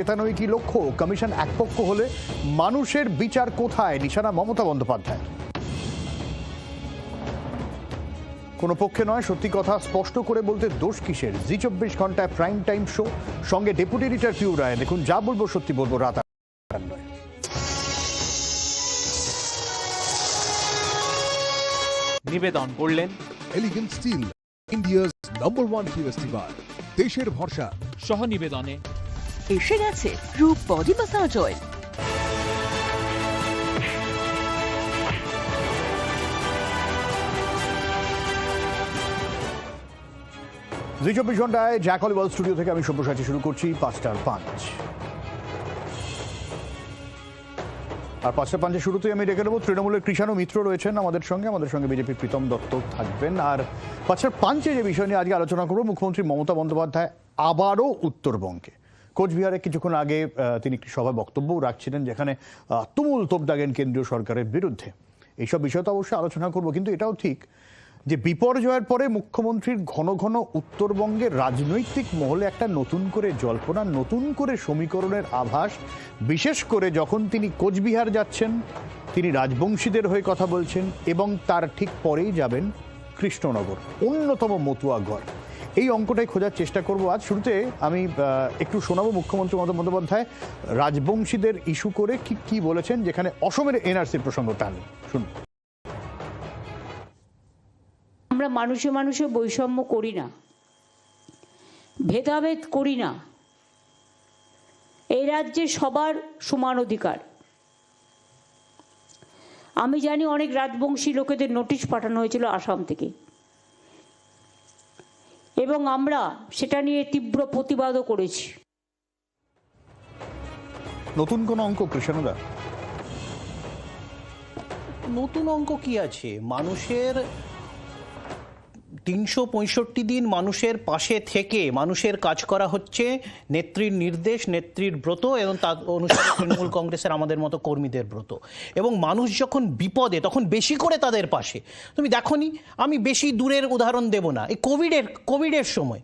চেতানোই কি লক্ষ্য কমিশন একপক্ষ হলে মানুষের বিচার কোথায়? নিশানা মমতা বন্দ্যোপাধ্যায়। কোনো পক্ষে নয় সত্যি কথা স্পষ্ট করে বলতে দোষ কিসের? জি চব্বিশ ঘন্টায় প্রাইম টাইম শো সঙ্গে ডেপুটি রিটার পিউ রায়। দেখুন যা বলব সত্যি বলব রাত নিবেদন করলেন। Elegant steel India's number one TST দেশের ভরসা সহ নিবেদনে এসে গেছে রূপ বডি মাসাজ অয়েল জি, চব্বিশ ঘন্টায় জ্যাকল ওয়ার্ল্ড স্টুডিও থেকে আমি সব্যসাচী শুরু করছি পাঁচটার পাঁচ। আর পাঁচটা পাঁচের শুরুতেই আমি ডেকে নেব তৃণমূলের কৃষাণু মিত্র রয়েছেন আমাদের সঙ্গে। আমাদের সঙ্গে বিজেপির প্রীতম দত্ত থাকবেন। আর পাঁচটার পাঁচে যে বিষয় নিয়ে আজকে আলোচনা করব, মুখ্যমন্ত্রী মমতা বন্দ্যোপাধ্যায় আবারও উত্তরবঙ্গে। কোচবিহারে কিছুক্ষণ আগে তিনি একটি সভায় বক্তব্যও রাখছিলেন যেখানে তুমুল তোপ দাগেন কেন্দ্রীয় সরকারের বিরুদ্ধে। এইসব বিষয় তো অবশ্যই আলোচনা করব, কিন্তু এটাও ঠিক যে বিপর্যয়ের পরে মুখ্যমন্ত্রীর ঘন ঘন উত্তরবঙ্গের রাজনৈতিক মহলে একটা নতুন করে জল্পনা, নতুন করে সমীকরণের আভাস, বিশেষ করে যখন তিনি কোচবিহার যাচ্ছেন, তিনি রাজবংশীদের হয়ে কথা বলছেন এবং তার ঠিক পরেই যাবেন কৃষ্ণনগর, অন্যতম মতুয়াগড় এই অঙ্কটাই খোঁজার চেষ্টা করব। আজ শুরুতে আমি একটু শোনাবো মুখ্যমন্ত্রী মমতা বন্দ্যোপাধ্যায় রাজবংশীদের ইস্যু করে কি কি বলেছেন, যেখানে অসমের এনআরসির প্রসঙ্গ টানলেন শুনুন। আমরা মানুষে মানুষে বৈষম্য করি না, ভেদাভেদ করি না। এই রাজ্যে সবার সমান অধিকার। আমি জানি অনেক রাজবংশী লোকেদের নোটিশ পাঠানো হয়েছিল আসাম থেকে। এবং আমরা সেটা নিয়ে তীব্র প্রতিবাদও করেছি। নতুন কোন অঙ্ক কৃষ্ণদা নতুন অঙ্ক কি আছে? মানুষের তিনশো পঁয়ষট্টি দিন মানুষের পাশে থেকে মানুষের কাজ করা হচ্ছে। নেত্রীর নির্দেশ নেত্রীর ব্রত এবং তার অনুসারে তৃণমূল কংগ্রেসের আমাদের মতো কর্মীদের ব্রত। এবং মানুষ যখন বিপদে তখন বেশি করে তাদের পাশে। তুমি দেখনি আমি বেশি দূরের উদাহরণ দেব না। এই কোভিডের কোভিডের সময়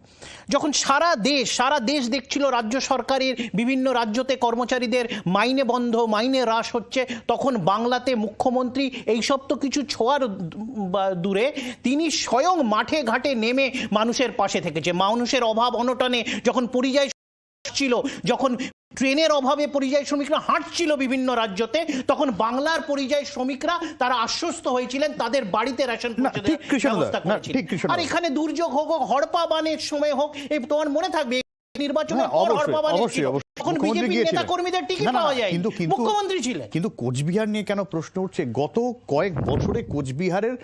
যখন সারা দেশ সারা দেশ দেখছিল রাজ্য সরকারের বিভিন্ন রাজ্যতে কর্মচারীদের মাইনে বন্ধ মাইনে হ্রাস হচ্ছে তখন বাংলাতে মুখ্যমন্ত্রী এইসব তো কিছু ছোঁয়ার বা দূরে তিনি স্বয়ং মাঠে ঘাটে নেমে মানুষের পাশে থেকেছে মানুষের অভাব অনটনে যখন পরিযায়ী ছিল যখন ট্রেনের অভাবে পরিযায়ী শ্রমিকরা হাঁটছিল বিভিন্ন রাজ্যতে তখন বাংলার পরিযায়ী শ্রমিকরা তারা আশ্বস্ত হয়েছিলেন তাদের বাড়িতে রেশন। আর এখানে দুর্যোগ হোক হোক হড়পা বানের সময় হোক এই তোমার মনে থাকবে হড়পা কিন্তু কোচবিহার নিয়ে কেন প্রশ্ন উঠছে? গত কয়েক বছরে কোচবিহারের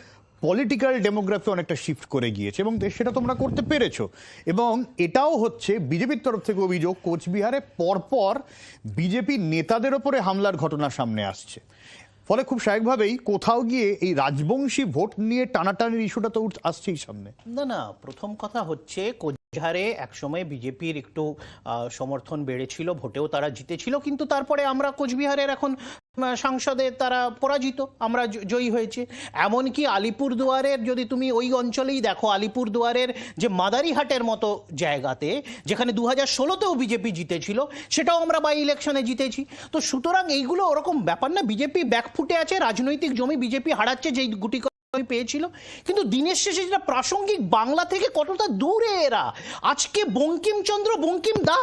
পলিটিক্যাল ডেমোগ্রাফি অনেকটা শিফট করে গিয়েছে এবং সেটা তোমরা করতে পেরেছ। এবং এটাও হচ্ছে বিজেপির তরফ থেকে অভিযোগ, কোচবিহারে পরপর বিজেপি নেতাদের ওপরে হামলার ঘটনা সামনে আসছে। ফলে খুব স্বাভাবিকভাবেই কোথাও গিয়ে এই রাজবংশী ভোট নিয়ে টানাটানির ইস্যুটা তো আসছেই সামনে। না না, প্রথম কথা হচ্ছে কোচবিহারে একসময় বিজেপির একটু সমর্থন বেড়েছিল, ভোটেও তারা জিতেছিল, কিন্তু তারপরে আমরা কোচবিহারের এখন সাংসদে তারা পরাজিত, আমরা জয়ী হয়েছে। এমনকি আলিপুরদুয়ারের যদি তুমি ওই অঞ্চলেই দেখো, আলিপুরদুয়ারের যে মাদারিহাটের মতো জায়গাতে, যেখানে দু হাজার ষোলোতেও বিজেপি জিতেছিল, সেটাও আমরা বাই ইলেকশনে জিতেছি। তো সুতরাং এইগুলো ওরকম ব্যাপার না, বিজেপি ব্যাকফুটে আছে, রাজনৈতিক জমি বিজেপি হারাচ্ছে, যেই গুটি পেয়েছিল কিন্তু দিনের শেষে যেটা প্রাসঙ্গিক, বাংলা থেকে কতটা দূরে এরা? আজকে বঙ্কিমচন্দ্র বঙ্কিম দা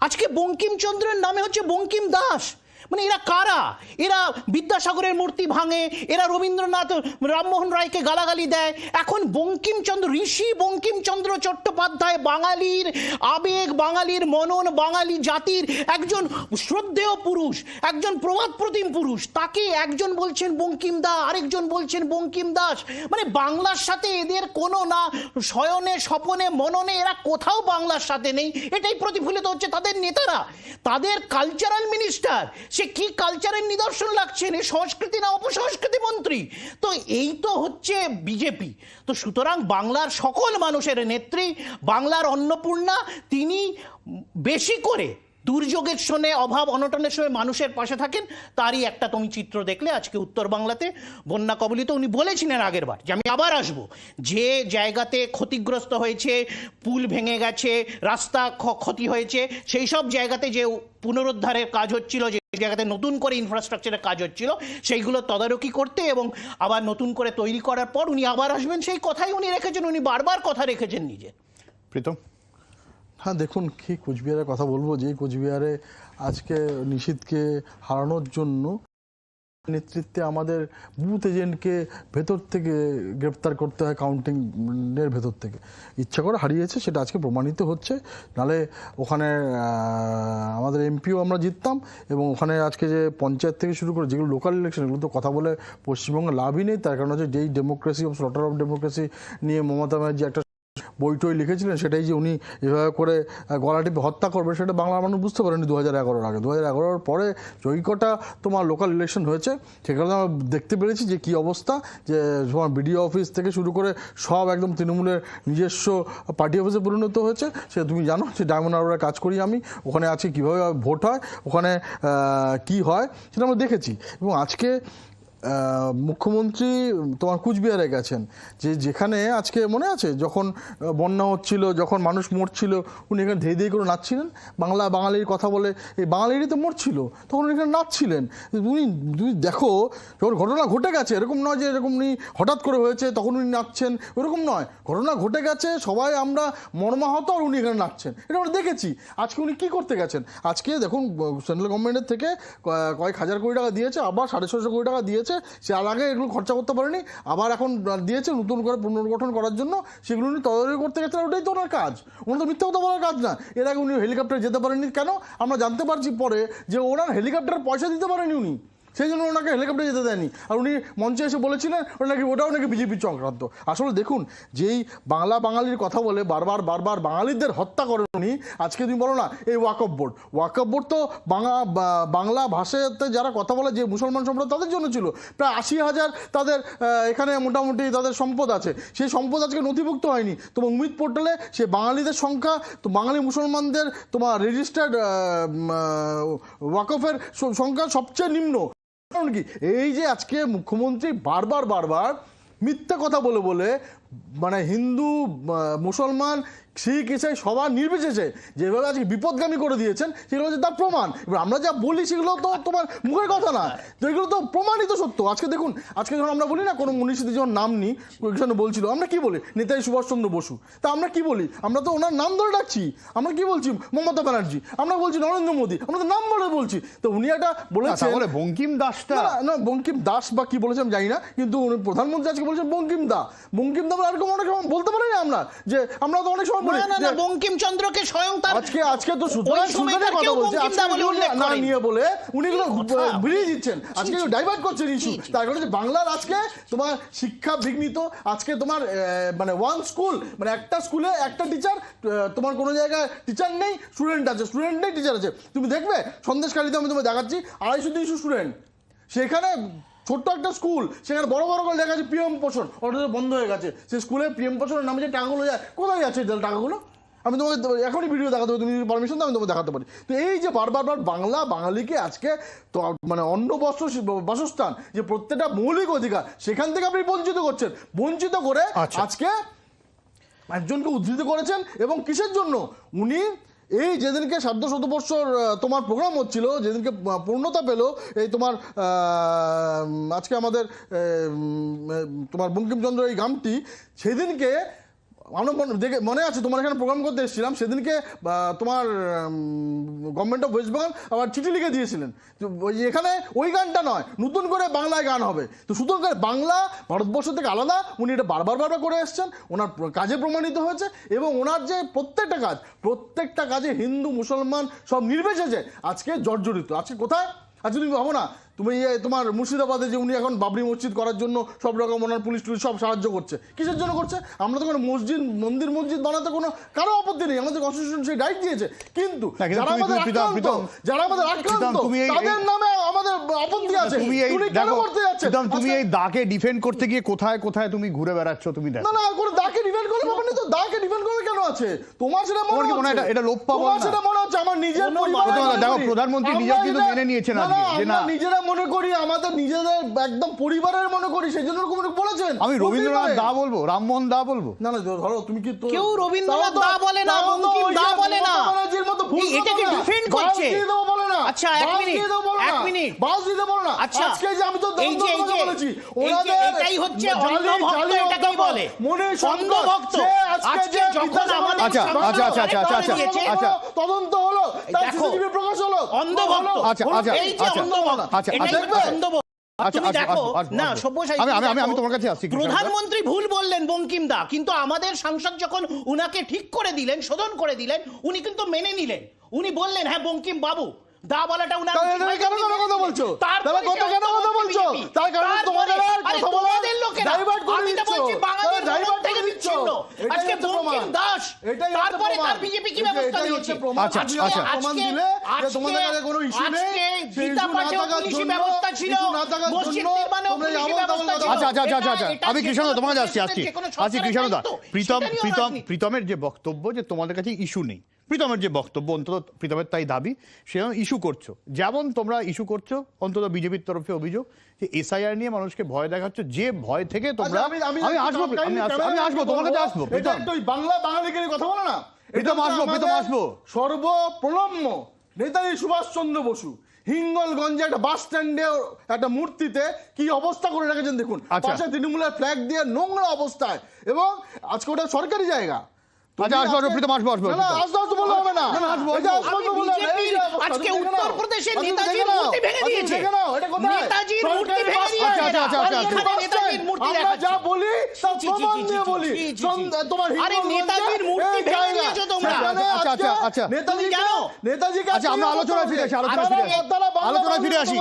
আজকে বঙ্কিমচন্দ্রের নামে হচ্ছে বঙ্কিম দাস। মানে এরা কারা? এরা বিদ্যাসাগরের মূর্তি ভাঙে, এরা রবীন্দ্রনাথ, রামমোহন রায়কে গালাগালি দেয়। এখন বঙ্কিমচন্দ্র, ঋষি বঙ্কিমচন্দ্র চট্টোপাধ্যায় বাঙালির আবেগ, বাঙালির মনন, বাঙালি জাতির একজন শ্রদ্ধেয় পুরুষ, একজন প্রবাদ প্রতিম পুরুষ, তাকে একজন বলছেন বঙ্কিম দা আরেকজন বলছেন বঙ্কিম দাস। মানে বাংলার সাথে এদের কোনো না, শয়নে, স্বপনে, মননে এরা কোথাও বাংলার সাথে নেই। এটাই প্রতিফলিত হচ্ছে তাদের নেতারা। তাদের কালচারাল মিনিস্টার সে কি কালচারের নিদর্শন লাগছেন এ সংস্কৃতি না অপসংস্কৃতি মন্ত্রী? তো এই তো হচ্ছে বিজেপি তো সুতরাং বাংলার সকল মানুষের নেত্রী, বাংলার অন্নপূর্ণা, তিনি বেশি করে দুর্যোগের সময় অভাব অনটনের সময় মানুষের পাশে থাকেন। তারই একটা তুমি চিত্র দেখলে আজকে উত্তর বাংলাতে। বন্যা কবলিত উনি বলেছিলেন আগের বার যে আমি আবার আসব। যে জায়গাতে ক্ষতিগ্রস্ত হয়েছে, পুল ভেঙে গেছে, রাস্তা ক্ষতি হয়েছে, সেই সব জায়গাতে যে পুনরুদ্ধারের কাজ হচ্ছিল যে জায়গাতে নতুন করে ইনফ্রাস্ট্রাকচারের কাজ হচ্ছিল সেইগুলো তদারকি করতে এবং আবার নতুন করে তৈরি করার পর উনি আবার আসবেন সেই কথাই উনি রেখেছেন উনি বারবার কথা রেখেছেন নিজে। প্রীতম? হ্যাঁ দেখুন কি কোচবিহারের কথা বলব যে কোচবিহারে আজকে নিশীথকে হারানোর জন্য নেতৃত্বে আমাদের বুথ এজেন্টকে ভেতর থেকে গ্রেপ্তার করতে হয় কাউন্টিং এর ভেতর থেকে। ইচ্ছা করে হারিয়েছে, সেটা আজকে প্রমাণিত হচ্ছে। নালে ওখানে আমাদের এমপিও আমরা জিততাম এবং ওখানে আজকে যে পঞ্চায়েত থেকে শুরু করে যেগুলো লোকাল ইলেকশন এগুলো তো কথা বলে পশ্চিমবঙ্গে লাভই নেই। তার কারণ হচ্ছে যেই democracy of slaughter of democracy নিয়ে মমতা ব্যানার্জি একটা বই টই লিখেছিলেন, সেটাই যে উনি এভাবে করে গলা টিপে হত্যা করবে, সেটা বাংলার মানুষ বুঝতে পারেনি দু হাজার এগারোর আগে। দু হাজার এগারোর পরে জয়িকটা তোমার লোকাল ইলেকশন হয়েছে, সেখানে আমরা দেখতে পেরেছি যে কি অবস্থা, যে তোমার বিডিও অফিস থেকে শুরু করে সব একদম তৃণমূলের নিজস্ব পার্টি অফিসে পরিণত হয়েছে। সে তুমি জানো যে ডায়মন্ড হারবারে কাজ করি আমি, ওখানে আজকে কীভাবে ভোট হয়, ওখানে কি হয়, সেটা আমরা দেখেছি। এবং আজকে মুখ্যমন্ত্রী তোমার কুচবিহারে গেছেন, যে যেখানে আজকে মনে আছে, যখন বন্যা হচ্ছিল, যখন মানুষ মরছিল, উনি এখানে ধেই ধেই করে নাচছিলেন? বাংলা, বাঙালির কথা বলে, এই বাঙালিরই তো মরছিল, তখন উনি এখানে নাচছিলেন। তুমি তুমি দেখো, যখন ঘটনা ঘটে গেছে, এরকম নয় যে এরকম উনি হঠাৎ করে হয়েছে, তখন উনি নাচছেন, ওরকম নয়। ঘটনা ঘটে গেছে, সবাই আমরা মর্মাহত আর উনি এখানে নাচছেন। এটা আমরা দেখেছি। আজকে উনি কি করতে গেছেন? আজকে দেখুন সেন্ট্রাল গভর্নমেন্টের থেকে কয়েক হাজার কোটি টাকা দিয়েছে, আবার সাড়ে ছশো কোটি টাকা দিয়েছে। সে আর আগে এগুলো খরচা করতে পারেনি, আবার এখন দিয়েছে নতুন করে পুনর্গঠন করার জন্য, সেগুলো উনি তদারকি করতে গেছেন ওটাই তো ওনার কাজ। ওনার তো মিথ্যা কথা বলার কাজ না। এর আগে উনি হেলিকপ্টারে যেতে পারেননি কেন? আমরা জানতে পারছি পরে যে ওনার হেলিকপ্টার পয়সা দিতে পারেনি উনি। সেই জন্য ওনাকে হেলিকপ্টারে যেতে দেয়নি। আর উনি মঞ্চে এসে বলেছিলেন ওটা নাকি, ওটাও নাকি বিজেপির চক্রান্ত। আসলে দেখুন, যেই বাংলা বাঙালির কথা বলে বারবার বারবার বাঙালিদের হত্যা করেন উনি, আজকে তুমি বলো না, এই ওয়াকফ বোর্ড। ওয়াকফ বোর্ড তো বাংলা বাংলা ভাষাতে যারা কথা বলে, যে মুসলমান সম্প্রদায়, তাদের জন্য ছিল। প্রায় আশি হাজার তাদের এখানে মোটামুটি তাদের সম্পদ আছে। সেই সম্পদ আজকে নথিভুক্ত হয়নি। তোমার উমিদ পোর্টালে সে বাঙালিদের সংখ্যা, তো বাঙালি মুসলমানদের তোমার রেজিস্টার্ড ওয়াকফের সংখ্যা সবচেয়ে নিম্ন। কারণ কি? এই যে আজকে মুখ্যমন্ত্রী বারবার বারবার মিথ্যা কথা বলে বলে মানে হিন্দু মুসলমান শিখ ইসাই সবার নির্বিশেষে যেভাবে আজকে বিপদগামী করে দিয়েছেন সেগুলো হচ্ছে তার প্রমাণ। এবার আমরা যা বলি সেগুলো তো তোমার মুখের কথা না। তো এগুলো তো প্রমাণিত সত্য। আজকে দেখুন আজকে যখন আমরা বলি না কোনো মনীষীদের যখন নাম নিই কয়েকজন বলছিল আমরা কি বলি? নেতাজি সুভাষচন্দ্র বসু। তা আমরা কি বলি? আমরা তো ওনার নাম ধরে ডাকছি। আমরা কি বলছি? মমতা ব্যানার্জি। আমরা বলছি নরেন্দ্র মোদী। আমরা তো নাম বলে বলছি। তো উনি একটা বলেছেন বঙ্কিম দাসটা না, বঙ্কিম দাস বা কি বলেছেন আমি জানি না কিন্তু প্রধানমন্ত্রী আজকে বলেছেন বঙ্কিম দা। বঙ্কিম দা বলে এরকম অনেক বলতে পারি না আমরা যে আমরা তো অনেক সময় বলি না না না বঙ্কিমচন্দ্রকে স্বয়ং তার আজকে আজকে তো সুতরাং সুতরাং কথা বলছি। না নিয়ে বলে উনি এগুলো দিচ্ছেন। আজকে। ডাইভার্ট করছেন ইস্যু। তার কারণে যে বাংলার আজকে তোমার শিক্ষা বিঘ্নিত। আজকে তোমার মানে ওয়ান স্কুল মানে একটা স্কুলে একটা টিচার তোমার কোনো জায়গায় টিচার নেই স্টুডেন্ট আছে স্টুডেন্ট নেই টিচার আছে। তুমি দেখবে সন্দেশকারীতে আমি তোমায় দেখাচ্ছি আড়াইশো তিনশো স্টুডেন্ট সেখানে ছোট্ট একটা স্কুল সেখানে বড় বড় করে লেখা আছে পিএম পোষণ। অথচ বন্ধ হয়ে গেছে। সেই স্কুলে পিএম পোষণের নামে যে টাকাগুলো যায় কোথায় যাচ্ছে টাকাগুলো? আমি তোমাকে এখনই ভিডিও দেখাতে পারি তুমি পারমিশন দাও আমি তোমাকে দেখাতে পারি। তো এই যে বারবার বার বাংলা বাঙালিকে আজকে তো মানে অন্য বস্ত্র বাসস্থান যে প্রত্যেকটা মৌলিক অধিকার সেখান থেকে আপনি বঞ্চিত করছেন। বঞ্চিত করে আচ্ছা। আজকে একজনকে উদ্ধৃত করেছেন এবং কিসের জন্য? উনি এই যেদিনকে সাধ্য শতবর্ষর তোমার প্রোগ্রাম হচ্ছিল, যেদিনকে পূর্ণতা পেল, এই তোমার আজকে আমাদের তোমার বঙ্কিমচন্দ্র এই গানটি সেদিনকে আমরা দেখে মনে আছে, তোমার এখানে প্রোগ্রাম করতে এসেছিলাম, সেদিনকে তোমার গভর্নমেন্ট অফ ওয়েস্ট বেঙ্গল আবার চিঠি লিখে দিয়েছিলেন। এখানে ওই গানটা নয়, নতুন করে বাংলায় গান হবে। তো সুতরাং বাংলা ভারতবর্ষ থেকে আলাদা, উনি এটা বারবার বারবার করে এসছেন, ওনার কাজে প্রমাণিত হয়েছে, এবং ওনার যে প্রত্যেকটা কাজ, প্রত্যেকটা কাজে হিন্দু, মুসলমান সব নির্বিশেষে আজকে জর্জরিত। আজকে কোথায়? আজকে তুমি ভাবো না তুমি তোমার মুর্শিদাবাদে যে উনি এখন বাবরি মসজিদ করার জন্য সব রকম ওনার পুলিশ টুলিশ সব সাহায্য করছে। কিসের জন্য করছে? আমরা তো কোনো মসজিদ মন্দির মসজিদ বানাতে কোনো কারও আপত্তি নেই। আমাদের কনস্টিটিউশন সেই ডাইট দিয়েছে। কিন্তু যারা আমাদের আক্রান্ত তাদের নামে আমাদের আপত্তি আছে। তুমি এই তুমি আচ্ছা। এই দাকে ডিফেন্ড করতে গিয়ে কোথায় কোথায় তুমি ঘুরে বেড়াচ্ছ তুমি না না কোনো দাকে ডিফেন্ড ব্যাপার তো। দাকে ডিফেন্ড করবে কেন আছে? তোমার সেটা মনে হয় এটা এটা লোপ পাবো তোমার সেটা মনে হচ্ছে। আমার নিজের দেখো প্রধানমন্ত্রী নিজেও কিন্তু মেনে যে না নিজেরা মনে করি আমাদের নিজেদের একদম পরিবারের মনে করি সেই জন্য ওরকম বলেছেন। আমি রবীন্দ্রনাথ দা বলব রামমোহন দা বলব। না না ধরো তুমি কি কেউ রবীন্দ্রনাথ দা বলে না বঙ্কিম দা বলে না। এটা কি ডিফেন্ড করছে। আচ্ছা এক মিনিট এক মিনিট। বাস দিতে বলো না। আচ্ছা আজকে যে আমি তো এই যে এই যে এটাই হচ্ছে এটাকেই বলে। মনে আজকে যখন আমাদের আচ্ছা আচ্ছা আচ্ছা আচ্ছা আচ্ছা আচ্ছা, আচ্ছা তদন্ত হলো তার সিসিটিভি প্রকাশ হলো। অন্ধ ভক্ত। আচ্ছা আচ্ছা আচ্ছা আচ্ছা প্রধানমন্ত্রী ভুল বললেন বঙ্কিম দা কিন্তু আমাদের সাংসদ যখন উনাকে ঠিক করে দিলেন শোধন করে দিলেন উনি কিন্তু মেনে নিলেন। উনি বললেন হ্যাঁ বঙ্কিম বাবু দা বলাটা কেন কথা বলছো তাহলে কত কেন কথা বলছো? তার কারণ তোমাদের থেকে বিচ্ছিন্ন। আজকে বঙ্কিম দাস তারপরে তার বিজেপি কি ব্যবস্থা নিয়েছে? আচ্ছা আচ্ছা। প্রমাণ দিলে যে তোমাদের কাছে কোনো ইস্যু নেই। গীতা পুলিশি ব্যবস্থা ছিল। মসজিদ পুলিশি ব্যবস্থা ছিল। আচ্ছা আচ্ছা আচ্ছা আচ্ছা। আমি কৃষ্ণ তোমার কাছে আসছি। আসছি আসছি আচ্ছা, কৃষ্ণ দা প্রীতম প্রীতম প্রীতমের যে বক্তব্য যে তোমাদের কাছে ইস্যু নেই প্রীতমের যে বক্তব্য অন্তত প্রীতমের তাই দাবি সেরকম ইস্যু করছ। যেমন তোমরা ইস্যু করছ অন্তত বিজেপির তরফে অভিযোগ যে এসআইআর নিয়ে মানুষকে ভয় দেখাচ্ছ যে ভয় থেকে আচ্ছা, তোমরা আমি আসব আমি আসব তোমার কাছে আসব বাংলা বাঙালিকে কথা বলো না। প্রীতম আসব প্রীতম আসব। সর্বপ্রলম্ব নেতাজি সুভাষ চন্দ্র বসু হিঙ্গলগঞ্জে একটা বাস স্ট্যান্ডে একটা মূর্তিতে কি অবস্থা করে রেখেছেন দেখুন। আচ্ছা। পাশে তৃণমূলের ফ্ল্যাগ দিয়ে নোংরা অবস্থায়। এবং আজকে ওটা সরকারি জায়গা। আচ্ছা, দিয়েছে। আচ্ছা, আচ্ছা, আমরা নেতাজি আলোচনায় ফিরে আসি আলোচনায় ফিরে আসি।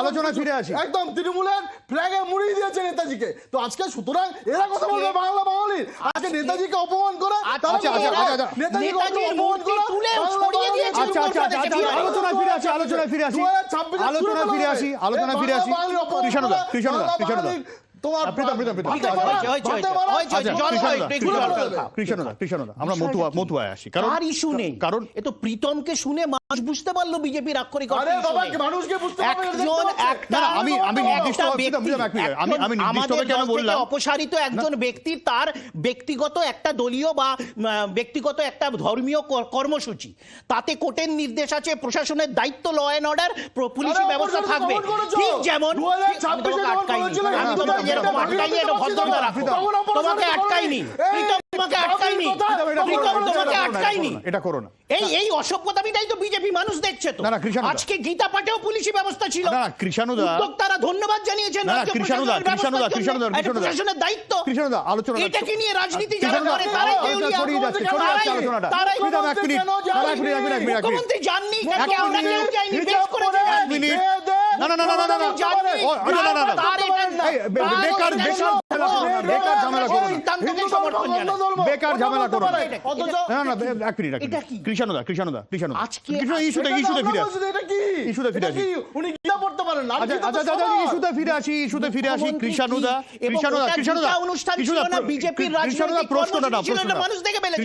আলোচনায় ফিরে আসি। একদম তৃণমূলের ফ্ল্যাগে মুড়িয়ে দিয়েছে নেতাজিকে। তো আজকে সুতরাং এরা কথা বলবে বাংলা বাঙালির আজকে নেতাজিকে অপমান করে আলোচনায় ফিরে আসি আলোচনায় ফিরে আসি। কৃষ্ণদা কৃষ্ণদা কৃষ্ণদা অপসারিত একজন ব্যক্তি তার ব্যক্তিগত একটা দলীয় বা ব্যক্তিগত একটা ধর্মীয় কর্মসূচি। তাতে কোর্টের নির্দেশ আছে প্রশাসনের দায়িত্ব ল অ্যান্ড অর্ডার পুলিশের ব্যবস্থা থাকবে। ঠিক যেমন তোমাকে আটকাইনি তোমাকে আটকায়নি। প্রিতম তোমাকে আটকায়নি? এটা করো না। এই এই অসভ্যতামিটাই তো বিজেপি মানুষ দেখছে তো। আজকে গীতা পাঠেও পুলিশি ব্যবস্থা ছিল। না কৃষাণুদা তারা ধন্যবাদ জানিয়েছেন না কৃষাণুদা কৃষাণুদা কৃষাণুদা প্রশাসনের দায়িত্ব। কৃষাণুদা আলোচনা এটাকে নিয়ে আচ্ছা, রাজনীতি যারা করে আচ্ছা, তারাই ছড়িয়ে যাচ্ছে ছড়িয়ে যাচ্ছে আলোচনাটা। তারাই এক মিনিট। এক মিনিট এক মিনিট এক মিনিট। মুখ্যমন্ত্রী জাননি কেন আমরা কেউ যাইনি বেশ করে জাননি। না না না না না না না। না না না। না না ছিল মানুষ দেখে ফেলেছে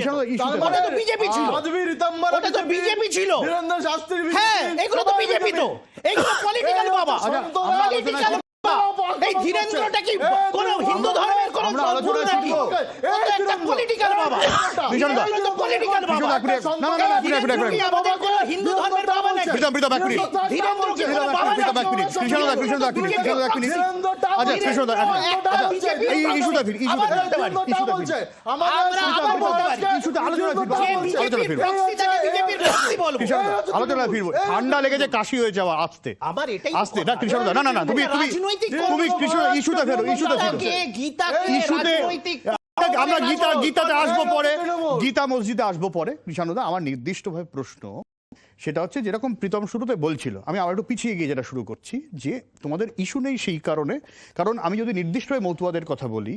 শাস্ত্রী বিজেপি এই ধীরেন্দ্রটা কি কোন হিন্দু ধর্মের কোন নাকি একটা পলিটিক্যাল বাবা পলিটিক্যাল বাবা না না না কোন হিন্দু ধর্মের বাবা নাকি ধীরেন্দ্র কি বাবা কৃষ্ণ দা কৃষ্ণ দা কৃষ্ণ দা আচ্ছা কৃষ্ণ দা এই বলছে আবার বলতে পারি আলোচনা আলোচনা আলোচনা ঠান্ডা লেগেছে কাশি হয়ে যাওয়া আস্তে আবার এটাই আসতে না কৃষ্ণ দা না না না তুমি তুমি রাজনৈতিক তুমি কৃষ্ণ ইস্যুতে ফেরো ইস্যুতে ফেরো ইস্যুতে আমরা গীতা গীতাতে আসব পরে গীতা মসজিদে আসব পরে কৃষাণুদা আমার নির্দিষ্টভাবে প্রশ্ন সেটা হচ্ছে যেরকম প্রীতম শুরুতে বলছিল আমি আবার একটু পিছিয়ে গিয়ে যেটা শুরু করছি যে তোমাদের ইস্যু নেই সেই কারণে কারণ আমি যদি নির্দিষ্টভাবে মতুয়াদের কথা বলি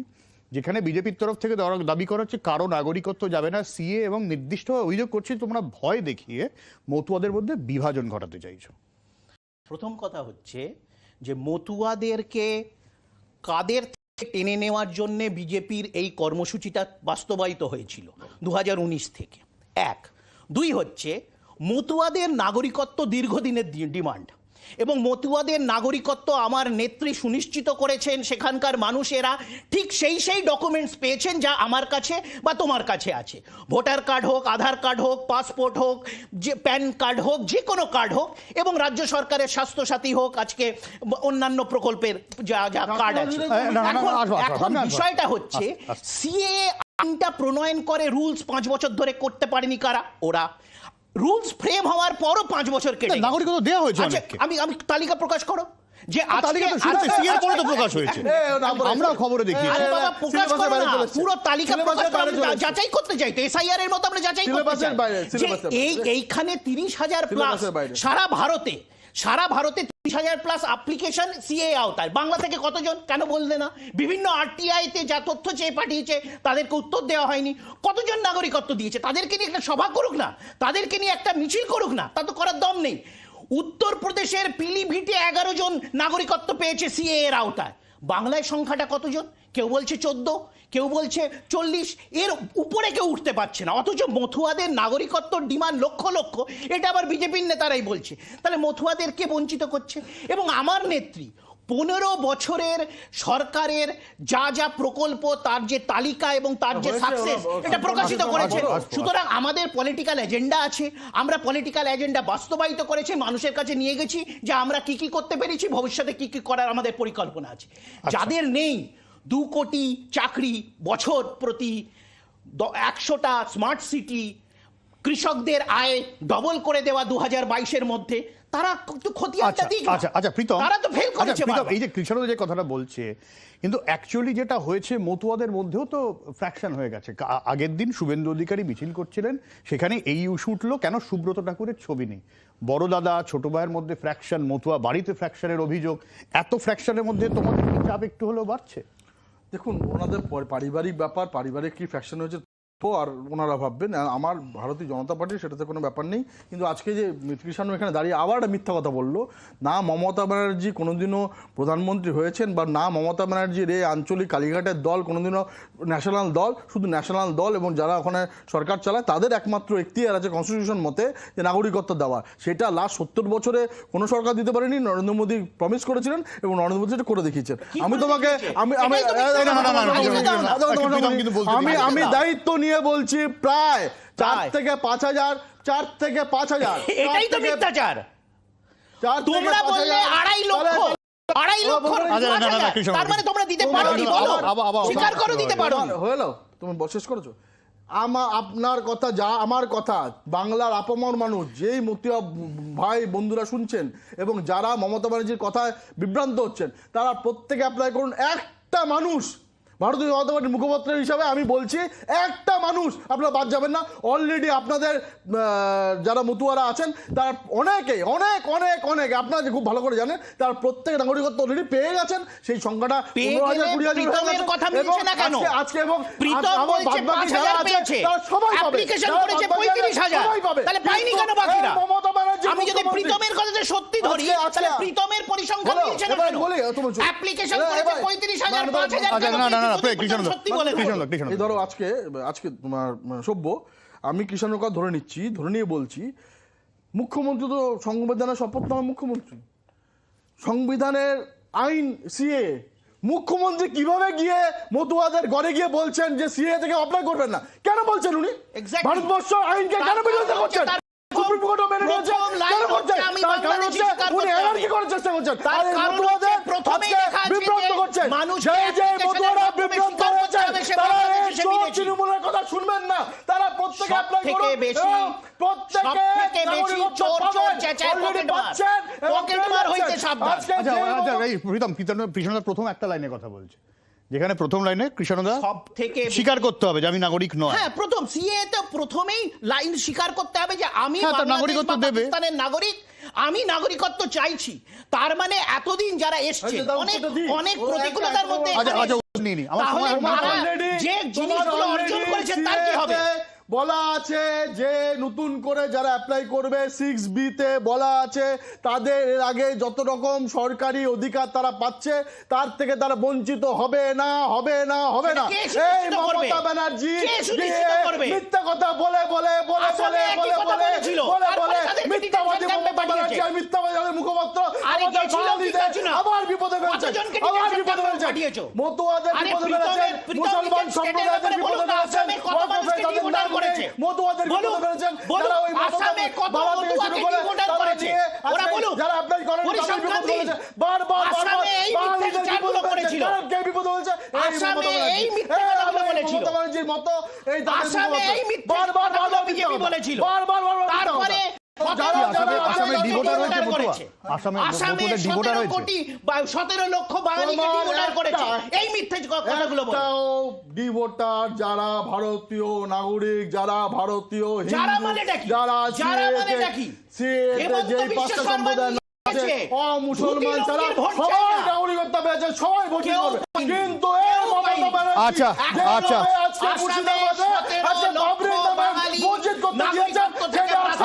যেখানে বিজেপির তরফ থেকে দাবি করা হচ্ছে কারও নাগরিকত্ব যাবে না সিএ এবং নির্দিষ্টভাবে অভিযোগ করছে তোমরা ভয় দেখিয়ে মতুয়াদের মধ্যে বিভাজন ঘটাতে চাইছো। প্রথম কথা হচ্ছে যে মতুয়াদেরকে কাদের থেকে টেনে নেওয়ার জন্য বিজেপির এই কর্মসূচিটা বাস্তবায়িত হয়েছিল দু হাজার উনিশ থেকে। এক। দুই হচ্ছে, মতুয়াদের নাগরিকত্ব দীর্ঘদিনের ডিমান্ড। এবং মতুয়াদের নাগরিকত্ব আমার নেত্রী সুনিশ্চিত করেছেন সেখানকার মানুষেরা। ঠিক সেই সেই ডকুমেন্টস পেয়েছেন যা আমার কাছে বা তোমার কাছে আছে। ভোটার কার্ড হোক আধার কার্ড হোক পাসপোর্ট হোক যে প্যান কার্ড হোক যে কোনো কার্ড হোক এবং রাজ্য সরকারের স্বাস্থ্যসাথী হোক আজকে অন্যান্য প্রকল্পের যা যা কার্ড আছে। এখন-। বিষয়টা হচ্ছে সিএ আইনটা প্রণয়ন করে রুলস পাঁচ বছর ধরে করতে পারেনি কারা? ওরা। রুলস ফ্রেম হওয়ার পরও পাঁচ বছর কেটে নাগরিক নাগরিকত্ব দেওয়া হয়েছে আচ্ছা, আমি আমি তালিকা প্রকাশ করো। যে তো তো প্রকাশ হয়েছে। আমরা খবরে দেখি। আরে প্রকাশ। পুরো তালিকা। যাচাই করতে চাই তো এসআইআর এর মতো আমরা যাচাই করতে চাই। এই এইখানে তিরিশ হাজার প্লাস সারা ভারতে সারা ভারতে তিরিশ হাজার প্লাস অ্যাপ্লিকেশন সিএ আওতায়। বাংলা থেকে কতজন? কেন বললে না? বিভিন্ন আরটিআই তে যা তথ্য চেয়ে পাঠিয়েছে, তাদেরকে উত্তর দেওয়া হয়নি। কতজন নাগরিকত্ব দিয়েছে? তাদেরকে নিয়ে একটা সভা করুক না? তাদেরকে নিয়ে একটা মিছিল করুক না? তা তো করার দম নেই। উত্তরপ্রদেশের পিলিভিটে এগারো জন নাগরিকত্ব পেয়েছে সিএ এর আওতায়। বাংলায় সংখ্যাটা কতজন? কেউ বলছে চোদ্দ। কেউ বলছে চল্লিশ এর উপরে কেউ উঠতে পারছে না। অথচ মথুয়াদের নাগরিকত্ব ডিমান্ড লক্ষ লক্ষ এটা আবার বিজেপির নেতারাই বলছে। তাহলে মথুয়াদেরকে বঞ্চিত করছে? এবং আমার নেত্রী পনেরো বছরের সরকারের যা যা প্রকল্প তার যে তালিকা এবং তার যে সাকসেস এটা প্রকাশিত করেছে। সুতরাং আমাদের পলিটিক্যাল এজেন্ডা আছে। আমরা পলিটিক্যাল এজেন্ডা বাস্তবায়িত করেছি মানুষের কাছে নিয়ে গেছি যে আমরা কি কি করতে পেরেছি ভবিষ্যতে কি কি করার আমাদের পরিকল্পনা আছে। যাদের নেই দু কোটি চাকরি বছর প্রতি একশোটা স্মার্ট সিটি কৃষকদের আয় ডবল করে দেওয়া দু হাজার বাইশের মধ্যে তারা একটু খতিয়ানটা আচ্ছা। আচ্ছা আচ্ছা প্রীতম তারা তো ফেল আচ্ছা, করেছে এই যে কৃষকরা যে কথাটা বলছে কিন্তু অ্যাকচুয়ালি যেটা হয়েছে মতুয়াদের মধ্যেও তো ফ্র্যাকশন হয়ে গেছে। আগের দিন শুভেন্দু অধিকারী মিছিল করছিলেন সেখানে এই ইস্যু উঠল কেন সুব্রত ঠাকুরের ছবি নেই? বড় দাদা ছোট ভাইয়ের মধ্যে ফ্র্যাকশন মতুয়া বাড়িতে ফ্র্যাকশনের অভিযোগ এত ফ্র্যাকশনের মধ্যে তোমাদের কি চাপ একটু হলেও বাড়ছে? দেখুন ওনাদের পরি- পারিবারিক ব্যাপার পারিবারিক কি ফ্যাকশন হয়েছে আর ওনারা ভাববেন আমার ভারতীয় জনতা পার্টি সেটাতে কোনো ব্যাপার নেই কিন্তু আজকে যে কৃষাণু এখানে দাঁড়িয়ে আবার একটা মিথ্যা কথা বলল না মমতা ব্যানার্জি কোনোদিনও প্রধানমন্ত্রী হয়েছেন বা না মমতা ব্যানার্জির এই আঞ্চলিক কালীঘাটের দল কোনোদিনও ন্যাশনাল দল শুধু ন্যাশনাল দল এবং যারা ওখানে সরকার চালায় তাদের একমাত্র এখতিয়ার আছে কনস্টিটিউশন মতে যে নাগরিকত্ব দেওয়া সেটা লাস্ট সত্তর বছরে কোনো সরকার দিতে পারেনি নরেন্দ্র মোদী প্রমিস করেছিলেন এবং নরেন্দ্র মোদী সেটা করে দেখিয়েছেন আমি তোমাকে আমি আমি। আচ্ছা, আমি। দায়িত্ব নিয়ে বলছি প্রায় চার থেকে পাঁচ হাজার চার থেকে পাঁচ হাজার এটাই তো মিথ্যাচার। তোমরা বললে আড়াই লক্ষ আড়াই লক্ষ তার মানে তোমরা দিতে পারোনি বলো স্বীকার করো দিতে পারো হলো তুমি শেষ করেছ। আমার আপনার কথা যা আমার কথা বাংলার আপামর মানুষ যেই মতিয়া ভাই বন্ধুরা শুনছেন এবং যারা মমতা ব্যানার্জির কথায় বিভ্রান্ত হচ্ছেন তারা প্রত্যেকে অ্যাপ্লাই করুন। একটা মানুষ ভারতীয় জনতা পার্টির মুখপাত্র হিসাবে আমি বলছি একটা মানুষ আপনারা বাদ যাবেন না অলরেডি আপনাদের যারা মতুয়ারা আছেন তারা অনেকে অনেক অনেক অনেক আপনারা যে খুব ভালো করে জানেন তারা প্রত্যেক নাগরিকত্ব অলরেডি পেয়ে গেছেন সেই সংখ্যাটা পনেরো হাজার, গেলে কুড়ি হাজার প্রীতমের গেছে। কথা মিলছে না কেন? আজকে- এবং আমার বাদবাকি যারা আছে, তারা সবাই পাবে। করেছে বাদবাকি পঁয়ত্রিশ যারা হাজার সবাই পাবে। তাহলে পাইনি কেন বাকিরা মমতা ব্যানার্জি আমি যদি প্রীতমের কথাতে সত্যি ধরি তাহলে প্রীতমের পরিসংখ্যান মিলছে না কেন। অ্যাপ্লিকেশন করেছে কেন এই ধরো আজকে আজকে তোমার সভ্য আমি কিষাণের কথা ধরে নিচ্ছি ধরে নিয়ে বলছি মুখ্যমন্ত্রী তো সংবিধানের শপথ নেওয়া মুখ্যমন্ত্রী। সংবিধানের আইন সিএ মুখ্যমন্ত্রী কীভাবে গিয়ে মতুয়াদের ঘরে গিয়ে বলছেন যে সিএ থেকে অ্যাপ্লাই করবেন না? কেন বলছেন উনি? ভারতবর্ষ আইনকে কেন বিরোধিতা করছেন? সুপ্রিম কোর্টও মেনে নিয়েছে। কেন করছেন? তার কারণ হচ্ছে উনি এনার্কি করার চেষ্টা করছেন। তার আর কারণ মতুয়াদের হচ্ছে প্রথমেই আছে বিভ্রান্ত করছেন যে যে মতুয়ারা বিভ্রান্ত তারা এই তৃণমূলের কথা শুনবেন না। তারা প্রত্যেকে অ্যাপ্লাই করুন। বেশি প্রত্যেকে বেশি চোর চোর চেঁচায় পকেট মার। পকেট মার হইতে সাবধান। আচ্ছা আচ্ছা এই প্রীতম প্রীতম প্রীতম প্রথম একটা লাইনে কথা বলছে। যেখানে প্রথম লাইনে কৃষ্ণদা সব থেকে স্বীকার করতে হবে যে আমি নাগরিক নয়। হ্যাঁ প্রথম সিএ তো প্রথমেই লাইন স্বীকার করতে হবে যে আমি হ্যাঁ, নাগরিকত্ব দেবে। পাকিস্তানের নাগরিক। আমি নাগরিকত্ব চাইছি। তার মানে এতদিন যারা এসছে আচ্ছা, অনেক অনেক প্রতিকূলতার মধ্যে আচ্ছা আচ্ছা যে জিনিসগুলো অর্জন করেছে তার কি হবে? বলা আছে যে নতুন করে যারা অ্যাপ্লাই করবে সিক্স বিতে বলা আছে তাদের এর আগে যত রকম সরকারি অধিকার তারা পাচ্ছে তার থেকে তারা বঞ্চিত হবে না হবে না হবে না। এই মমতা ব্যানার্জি? মিথ্যা কথা বলে বলে বলে বলে বলে বলে বলে বলে। মিথ্যাবাদী মমতা ব্যানার্জি আর মিথ্যাবাদী মুখপাত্র আমাদের বাঙালিদের আবার বিপদে কতজনকে আবার বিপদে পাঠিয়েছো? মতুয়াদের বিপদে প্রীতম মুসলমান সম্প্রদায়ের বিপদে বলুন করেছে? মতুয়াদের বলুন, বলুন, আসামে কত মতুয়াকে ডিমোটার করেছে? ওরা বলুন। যারা অ্যাপ্লাই করেন পরিসংখ্যান দিন। বারবার বারবার এই মিথ্যাচারগুলো করেছিল। কে বিপদ হয়েছে আসামে এই মিথ্যাচারগুলো বলেছিল। মমতা ব্যানার্জির মতো এই আসামে এই ফেলেছে। বারবার মিথ্যাচারগুলো বারবার বিজেপি বলেছিল। বারবার বারবার তারপরে যারা- ভারতীয় নাগরিক যারা ভারতীয় যারা পাঁচটা সম্প্রদায় সবাই নাগরিকত্ব পেয়েছে সবাই ভোট করবে কিন্তু পায়নি। ব্যানার্জি আচ্ছা, আচ্ছা। আজকে মুর্শিদাবাদে আজকে বাবরি বঞ্চিত করতে দিয়েছেন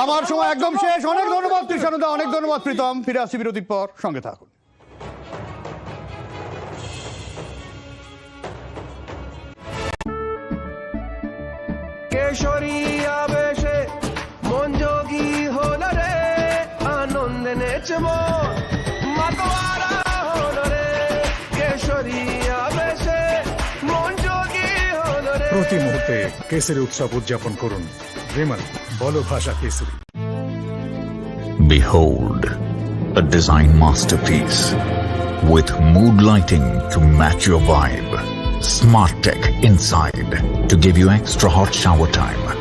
আমার সময় একদম শেষ। অনেক ধন্যবাদ কৃষ্ণদা অনেক ধন্যবাদ প্রীতম। ফিরে আসছি বিরতির পর। সঙ্গে থাকুন। কেশরী আবেশে মন যোগী হল রে আনন্দে নেচে মন মাতোয়ারা হল রে কেশরী আবেশে মন যোগী হল রে। প্রতি মুহূর্তে কেসরি উৎসব উদযাপন করুন। Vimal, Bolo Bhasha Kesari. Behold, a design masterpiece with mood lighting to match your vibe. Smart Tech inside to give you extra hot shower time.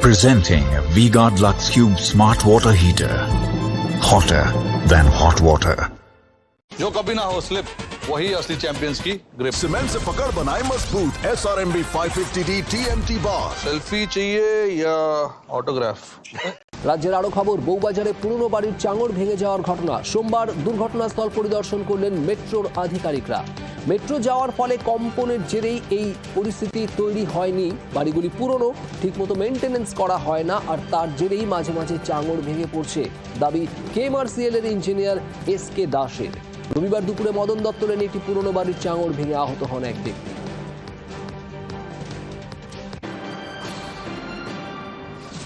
Presenting VGuard Lux Cube Smart Water Heater. Hotter than hot water. जो कभी ना हो slip वही असली champions की grip cement से पकड़ बनाए मजबूत S R M B five fifty D T M T बार सेल्फी चाहिए या ऑटोग्राफ রাজ্যের আরো খবর বউবাজারে পুরনো বাড়ির চাঙড় ভেঙে যাওয়ার ঘটনা সোমবার দুর্ঘটনাস্থল পরিদর্শন করলেন মেট্রোর আধিকারিকরা মেট্রো যাওয়ার ফলে কম্পনের জেরেই এই পরিস্থিতি তৈরি হয়নি বাড়িগুলি পুরনো ঠিকমতো মেনটেনেন্স করা হয় না আর তার জেরেই মাঝে মাঝে চাঙড় ভেঙে পড়ছে দাবি কেএমআরসিএল এর ইঞ্জিনিয়ার এস কে দাসের রবিবার দুপুরে মদন লেনে একটি পুরনো বাড়ির চাঙড় ভেঙে আহত হন এক ব্যক্তি।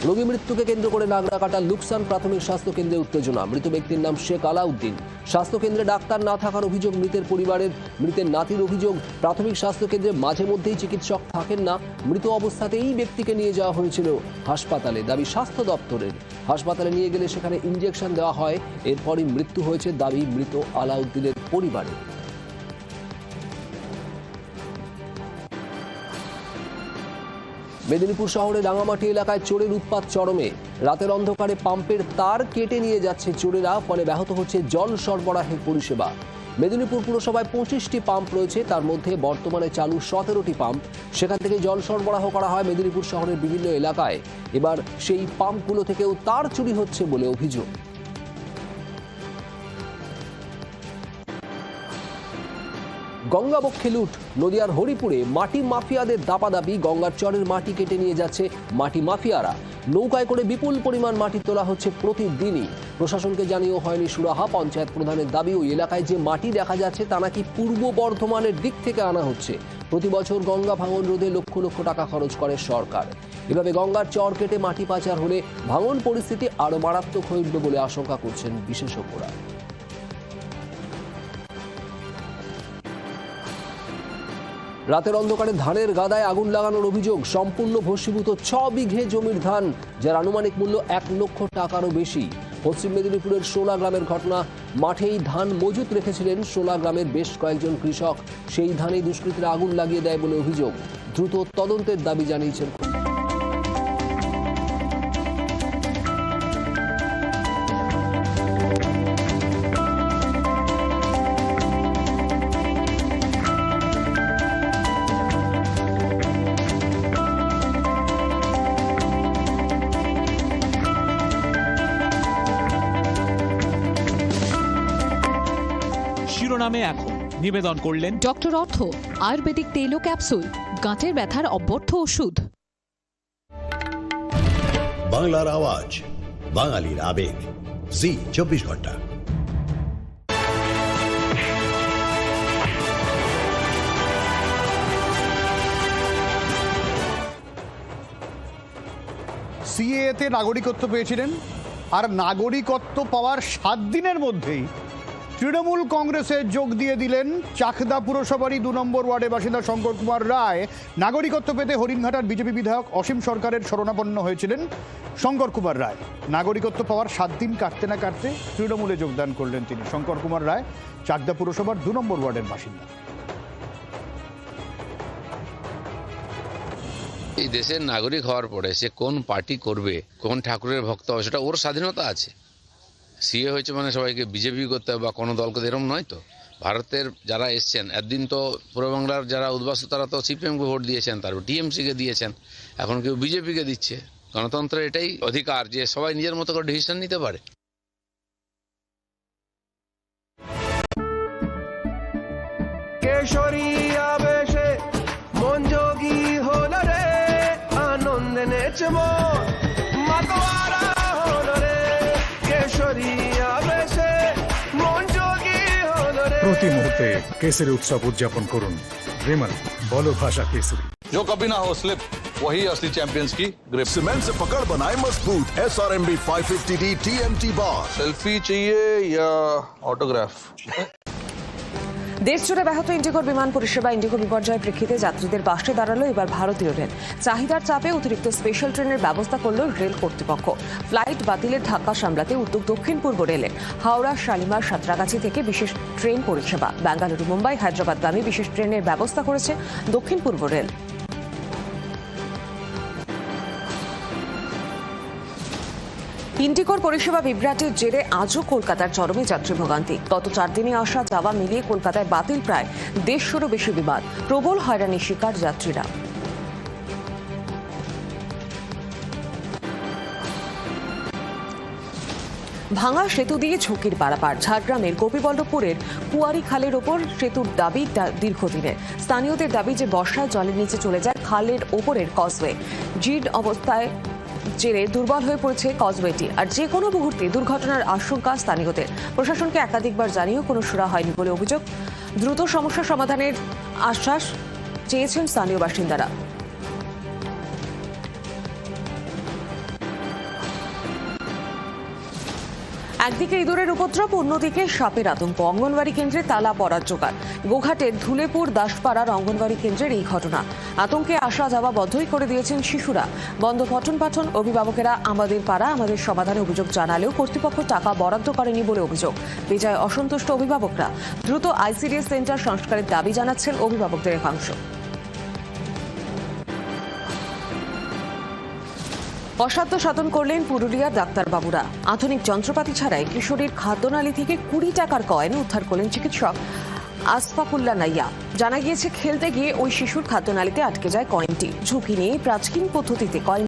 রোগী মৃত্যুকে কেন্দ্র করে নাগরাকাটা লুকসান প্রাথমিক স্বাস্থ্য কেন্দ্রে উত্তেজনা। মৃত ব্যক্তির নাম শেখ আলাউদ্দিন। স্বাস্থ্য কেন্দ্রে ডাক্তার না থাকার অভিযোগ মৃতের পরিবারের। মৃতের নাতির অভিযোগ, প্রাথমিক স্বাস্থ্য কেন্দ্রে মাঝে মধ্যেই চিকিৎসক থাকেন না। মৃত অবস্থাতে এই ব্যক্তিকে নিয়ে যাওয়া হয়েছিল হাসপাতালে। দাবি স্বাস্থ্য দপ্তরের। হাসপাতালে নিয়ে গেলে সেখানে ইঞ্জেকশন দেওয়া হয়। এরপরই মৃত্যু হয়েছে দাবি মৃত আলাউদ্দিনের পরিবারের। মেদিনীপুর শহরে রাঙামাটি এলাকায় চোরের উৎপাত চরমে। রাতের অন্ধকারে পাম্পের তার কেটে নিয়ে যাচ্ছে চোরেরা, ফলে ব্যাহত হচ্ছে জল সরবরাহের পরিষেবা। মেদিনীপুর পুরসভায় পঁচিশটি পাম্প রয়েছে, তার মধ্যে বর্তমানে চালু সতেরোটি পাম্প। সেখান থেকে জল সরবরাহ করা হয় মেদিনীপুর শহরের বিভিন্ন এলাকায়। এবার সেই পাম্পগুলো থেকেও তার চুরি হচ্ছে বলে অভিযোগ। গঙ্গাবক্ষে লুট। নদিয়ার হরিপুরে মাটি মাফিয়াদের দাপাদাপি, গঙ্গার চরের মাটি কেটে নিয়ে যাচ্ছে মাটি মাফিয়ারা। নৌকায় করে বিপুল পরিমাণ মাটি তোলা হচ্ছে প্রতিদিনই। প্রশাসনকে জানিয়েও হয়নি সুরাহা, পঞ্চায়েত প্রধানের দাবি, ওই এলাকায় যে মাটি দেখা যাচ্ছে তা নাকি পূর্ব বর্ধমানের দিক থেকে আনা হচ্ছে। প্রতি বছর গঙ্গা ভাঙন রোধে লক্ষ লক্ষ টাকা খরচ করে সরকার। এভাবে গঙ্গার চর কেটে মাটি পাচার হলে ভাঙন পরিস্থিতি আরও মারাত্মক হয়ে উঠবে বলে আশঙ্কা করছেন বিশেষজ্ঞরা। রাতের অন্ধকারে ধানের গাদায় আগুন লাগানোর অভিযোগ সম্পূর্ণ ভস্মীভূত ছ বিঘে জমির ধান, যার আনুমানিক মূল্য এক লক্ষ টাকারও বেশি। পশ্চিম মেদিনীপুরের সোলা গ্রামের ঘটনা, মাঠেই ধান মজুত রেখেছিলেন সোলা গ্রামের বেশ কয়েকজন কৃষক। সেই ধানেই দুষ্কৃতীরা আগুন লাগিয়ে দেয় বলে অভিযোগ। দ্রুত তদন্তের দাবি জানিয়েছেন নিবেদন করলেন। ডক্টর অর্থ আয়ুর্বেদিক তেল ও ক্যাপসুল গাঁটের ব্যথার অব্যর্থ ওষুধ। বাংলার আওয়াজ বাঙালির আবেগ। জি চব্বিশ ঘণ্টা। সিএতে নাগরিকত্ব পেয়েছিলেন আর নাগরিকত্ব পাওয়ার সাত দিনের মধ্যেই তৃণমূল কংগ্রেসে যোগ দিয়ে দিলেন চাকদা পুরসভারই দু নম্বর ওয়ার্ডের বাসিন্দা শঙ্কর কুমার রায়। নাগরিকত্ব পেতে হরিণঘাটার বিজেপি বিধায়ক অসীম সরকারের শরণাপন্ন হয়েছিলেন শঙ্কর কুমার রায়। নাগরিকত্ব পাওয়ার সাত দিন কাটতে না কাটতে তৃণমূলে যোগদান করলেন তিনি। শঙ্কর কুমার রায় চাকদা পুরসভার দু নম্বর ওয়ার্ডের বাসিন্দা। এই দেশের নাগরিক হওয়ার পরে সে কোন পার্টি করবে, কোন ঠাকুরের ভক্ত হবে, সেটা ওর স্বাধীনতা আছে। সিএ হয়েছে মানে সবাইকে বিজেপি করতে হবে বা কোনো দলকে, এরম নয় তো। ভারতের যারা এসছেন, একদিন তো পূর্ববাংলার যারা উদ্বাস্তু, তারা তো সিপিএমকে ভোট দিয়েছেন, তারপর টিএমসিকে দিয়েছেন। এখন কেউ বিজেপিকে দিচ্ছে। গণতন্ত্রের এটাই অধিকার যে সবাই নিজের মতো করে ডিসিশন নিতে পারে। কেশরী হলো রে প্রতি মুহূর্তে কেসরি উৎসব উদযাপন করুন রেমন বলো ভাষা কেসরি जो कभी ना हो स्लिप वही असली चैंपियंस की ग्रिप सीमेंट से पकड़ बनाए मजबूत S R M B five fifty D T M T बार सेल्फी चाहिए या ऑटोग्राफ দেশ জুড়ে ব্যাহত ইন্ডিগোর বিমান পরিষেবা ইন্ডিগো বিপর্যয়ের প্রেক্ষিতে যাত্রীদের পাশে দাঁড়াল এবার ভারতীয় রেল। চাহিদার চাপে অতিরিক্ত স্পেশাল ট্রেনের ব্যবস্থা করল রেল কর্তৃপক্ষ। ফ্লাইট বাতিলের ধাক্কা সামলাতে উদ্যোগ দক্ষিণ পূর্ব রেলের। হাওড়া, শালিমার, সাঁতরাগাছি থেকে বিশেষ ট্রেন পরিষেবা। বেঙ্গালুরু মুম্বাই হায়দ্রাবাদগামী বিশেষ ট্রেনের ব্যবস্থা করেছে দক্ষিণ পূর্ব রেল। ইন্ডিকোর পরিষেবা বিভ্রাটের জেরে আজও কলকাতার চরমে যাত্রী ভোগান্তি। গত চার দিনে আসা, যাওয়া মিলিয়ে কলকাতায় বাতিল প্রায় দেড়শোরও বেশি বিমান প্রবল হয়রানির শিকার যাত্রীরা। ভাঙা সেতু দিয়ে ঝুঁকির পারাপার। ঝাড়গ্রামের গোপীবল্লভপুরের কুয়ারি খালের ওপর সেতুর দাবি দীর্ঘদিনের। স্থানীয়দের দাবি যে বর্ষায় জলের নিচে চলে যায় খালের ওপরের কজওয়ে জিড অবস্থায় জেরে দুর্বল হয়ে পড়েছে কজওয়েটি আর যে কোনো মুহূর্তে দুর্ঘটনার আশঙ্কা স্থানীয়দের। প্রশাসনকে একাধিকবার জানিয়েও কোনো সুরা হয়নি বলে অভিযোগ। দ্রুত সমস্যা সমাধানের আশ্বাস চেয়েছেন স্থানীয় বাসিন্দারা। একদিকে ইঁদুরের উপদ্রব, অন্যদিকে সাপের আতঙ্ক। অঙ্গনবাড়ি কেন্দ্রে তালা পড়ার জোগাড়। গোঘাটের ধুলেপুর, দাসপাড়ার অঙ্গনবাড়ি কেন্দ্রের এই ঘটনা। আতঙ্কে আসা যাওয়া বন্ধই করে দিয়েছেন শিশুরা। বন্ধ পঠন পাঠন, অভিভাবকেরা আমাদের পাড়া, আমাদের সমাধানে অভিযোগ জানালেও কর্তৃপক্ষ টাকা বরাদ্দ করেনি বলে অভিযোগ। বেজায় অসন্তুষ্ট অভিভাবকরা। দ্রুত আইসিডিএস সেন্টার সংস্কারের দাবি জানাচ্ছেন অভিভাবকদের একাংশ। অসাধ্য সাধন করলেন পুরুলিয়ার ডাক্তারবাবুরা। আধুনিক যন্ত্রপাতি ছাড়াই কিশোরীর খাদ্যনালী থেকে কুড়ি টাকার কয়েন উদ্ধার করলেন চিকিৎসক আসফাকুল্লা নাইয়া। জানা গিয়েছে, খেলতে গিয়ে ওই শিশুর খাদ্যনালীতে আটকে যায় কয়েনটি। ঝুঁকি নিয়ে প্রাচীন পদ্ধতিতে কয়েন